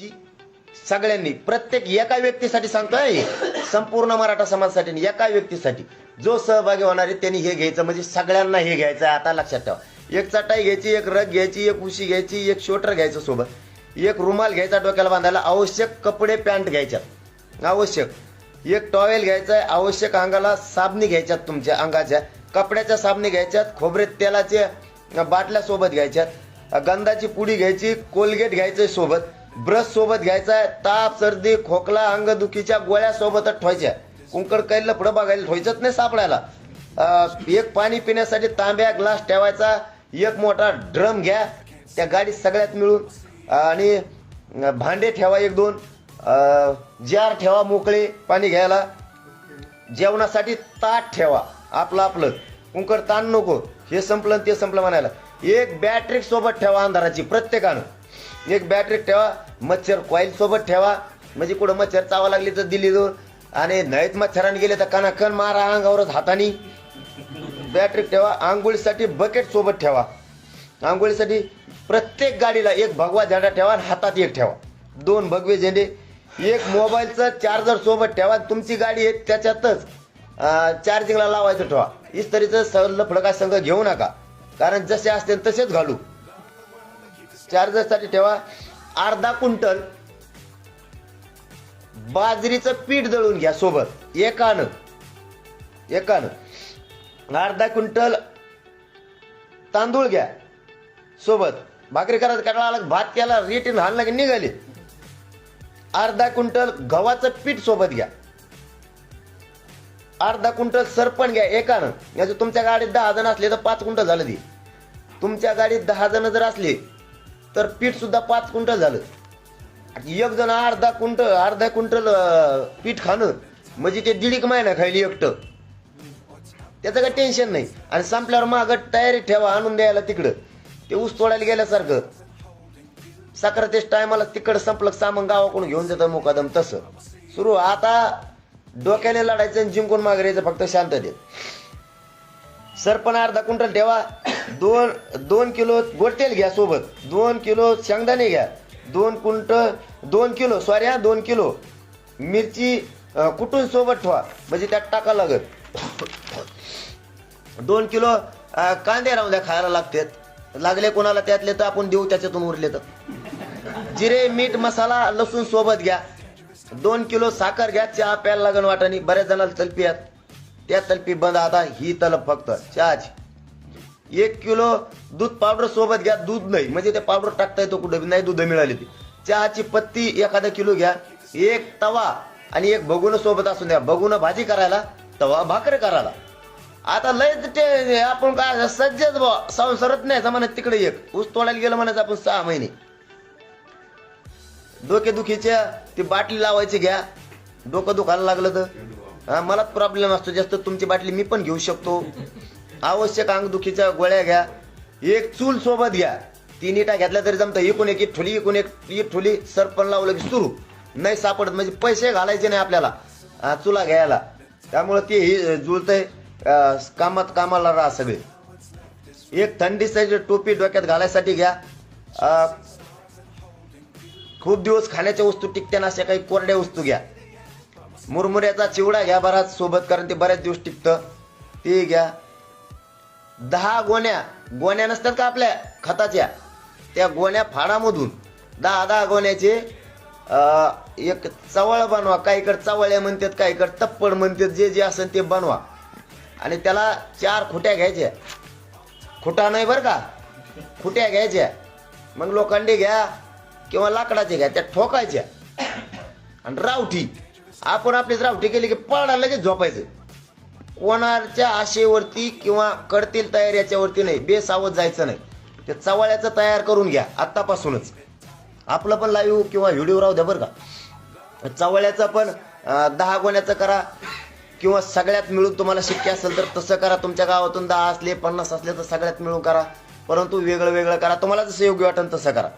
जी सगळ्यांनी प्रत्येक एका व्यक्तीसाठी सांगतोय संपूर्ण मराठा समाजासाठी एका व्यक्तीसाठी जो सहभागी होणार आहे त्यांनी हे घ्यायचं म्हणजे सगळ्यांना हे घ्यायचं आहे, आता लक्षात ठेवा. एक चटाई घ्यायची एक रग घ्यायची एक उशी घ्यायची एक शोटर घ्यायचं सोबत. एक रुमाल घ्यायचा डोक्याला बांधायला आवश्यक कपडे पॅन्ट घ्यायच्यात. आवश्यक. एक टॉवेल घ्यायचा आहे आवश्यक अंगाला साबणी घ्यायच्यात तुमच्या अंगाच्या. कपड्याच्या साबणी घ्यायच्यात खोबरे तेलाचे बाटल्या सोबत घ्यायच्यात. गंधाची पुडी घ्यायची कोलगेट घ्यायचं सोबत. ब्रश सोबत घ्यायचा आहे ताप सर्दी खोकला अंगदुखीच्या गोळ्या सोबतच ठेवायच्या. कुंकड काही पुढं बघायला ठेवायचंच नाही सापडायला. एक पाणी पिण्यासाठी तांब्या ग्लास ठेवायचा. एक मोठा ड्रम घ्या. त्या गाडीत सगळ्यात मिळून आणि भांडे ठेवा एक दोन. जार ठेवा मोकळे पाणी घ्यायला. जेवणासाठी ताट ठेवा आपलं आपलं. कुंकड ताण नको हे संपलं आणि ते संपलं म्हणायला. एक बॅटरी सोबत ठेवा अंधाराची प्रत्येकानं. एक बॅटरी ठेवा मच्छर कॉईल सोबत ठेवा. म्हणजे कुठं मच्छर चावा लागली तर दिली जाऊन आणि नाहीत मच्छराने गेले तर कणाकण मारा अंगावरच हातानी. बॅटरी ठेवा आंघोळीसाठी बकेट सोबत ठेवा. आंघोळीसाठी प्रत्येक गाडीला एक भगवा झेंडा ठेवा आणि हातात एक ठेवा. दोन भगवे झेंडे एक मोबाईलचं चार्जर सोबत ठेवा. तुमची गाडी आहे त्याच्यातच चार्जिंगला लावायचं ठेवा. इस्त्रीचं सल्लं फडका संघ घेऊ नका. कारण जसे असते तसेच घालू. चार्जरसाठी ठेवा. अर्धा क्विंटल बाजरीचं पीठ दळून घ्या सोबत. एकानं. एकानं. अर्धा क्विंटल तांदूळ घ्या सोबत. भाकरी करायचं कटाळा आला भात केला रेटीन हालला की निघाले. अर्धा क्विंटल गव्हाचं पीठ सोबत घ्या. अर्धा क्विंटल सरपण घ्या एकानं. याचं तुमच्या गाडीत दहा जण असले तर पाच क्विंटल झालं ती. तुमच्या गाडीत दहा जण जर असले तर पीठ सुद्धा पाच क्विंटल झालं. एक जण अर्धा क्विंटल अर्धा क्विंटल पीठ खाणं म्हणजे ते दीड एक महिना खायली एकटं. त्याचं काही टेन्शन नाही. आणि संपल्यावर मागं तयारी ठेवा आणून द्यायला तिकडं. ते ऊस तोडायला गेल्यासारखं. साखरतेच टायमाला तिकडं संपलं सामान गावाकडून घेऊन जातं मुकादम तसं. सुरू आता डोक्याने लढायचं आणि जिंकून मागायचं फक्त शांततेत. सरपण अर्धा क्विंटल ठेवा. दोन दोन किलो गोटेल घ्या सोबत. दोन किलो शेंगदाणे घ्या. दोन कुंट दोन किलो सॉरी हा दोन किलो. मिरची कुटून सोबत ठेवा. म्हणजे त्यात टाका लागत. दोन किलो कांदे राहून द्या खायला लागतात. लागले कोणाला त्यातले तर आपण देऊ त्याच्यातून उरले तर. जिरे मीठ मसाला लसूण सोबत घ्या. दोन किलो साखर घ्या. चहा प्यायला लागण वाटाणी. बऱ्याच जणाला तलपी आहेत. त्या तलपी बंद. आता ही तलप फक्त. चहाची एक किलो दूध पावडर सोबत घ्या दूध नाही. म्हणजे ते पावडर टाकता येतो कुठं नाही दूध मिळाली ती. चहाची पत्ती एखादा किलो घ्या एक तवा आणि एक बघून सोबत असून द्या. बघून भाजी करायला तवा भाकर करायला. आता लयच ते आपण काय सज्जच बा संसारच नाही म्हणत तिकडे एक. ऊस तोडायला गेलं म्हणायचं आपण सहा महिने. डोकेदुखीच्या ती बाटली लावायची घ्या. डोकं दुखायला लागलं तर. हा मलाच प्रॉब्लेम असतो. जास्त तुमची बाटली मी पण घेऊ शकतो. आवश्यक अंगदुखीच्या गोळ्या घ्या. एक चूल सोबत घ्या. तीन इटा घेतल्या तरी जमतं. एकूण एक ठुली एकूण एक एक ठुली सरपण लावलं की सुरू. नाही सापडत म्हणजे पैसे घालायचे नाही आपल्याला चुला घ्यायला. त्यामुळं ते हे जुळतंय. कामात कामाला राहा सगळे. एक थंडीसाठी टोपी डोक्यात घालायसाठी घ्या. खूप दिवस खाण्याच्या वस्तू टिकत्या अशा काही कोरड्या वस्तू घ्या. मुरमुऱ्याचा चिवडा घ्या बराच सोबत कारण ते बऱ्याच दिवस टिकतं. ते घ्या. दहा गोण्या. गोण्या नसतात का आपल्या? खताच्या. त्या गोण्या फाडामधून. दहा दहा गोण्याचे एक चवळ बनवा. काही काहीकडे चवळ्या म्हणतात काहीकडे तप्पड म्हणतात जे जे असेल ते बनवा. आणि त्याला चार खुट्या घ्यायच्या. खुटा नाही बरं का? खुट्या घ्यायच्या. मग लोखंडी घ्या किंवा लाकडाचे घ्या त्या ठोकायच्या. आणि रावठी. आपण आपलीच रावठी केली की पळा लगेच झोपायचं. कोणाच्या आशेवरती किंवा कडतील तयार याच्यावरती नाही. बेसावत जायचं नाही. ते चवाळ्याचं तयार करून घ्या आत्तापासूनच. आपलं पण लाईव्ह किंवा व्हिडिओ राहू द्या बरं का. चवळ्याचं पण दहा गोण्याचं करा किंवा सगळ्यात मिळून तुम्हाला शक्य असेल तर तसं करा. तुमच्या गावातून दहा असले पन्नास असले तर सगळ्यात मिळून करा. परंतु वेगळं वेगळं करा. तुम्हाला जसं योग्य वाटेल तसं करा.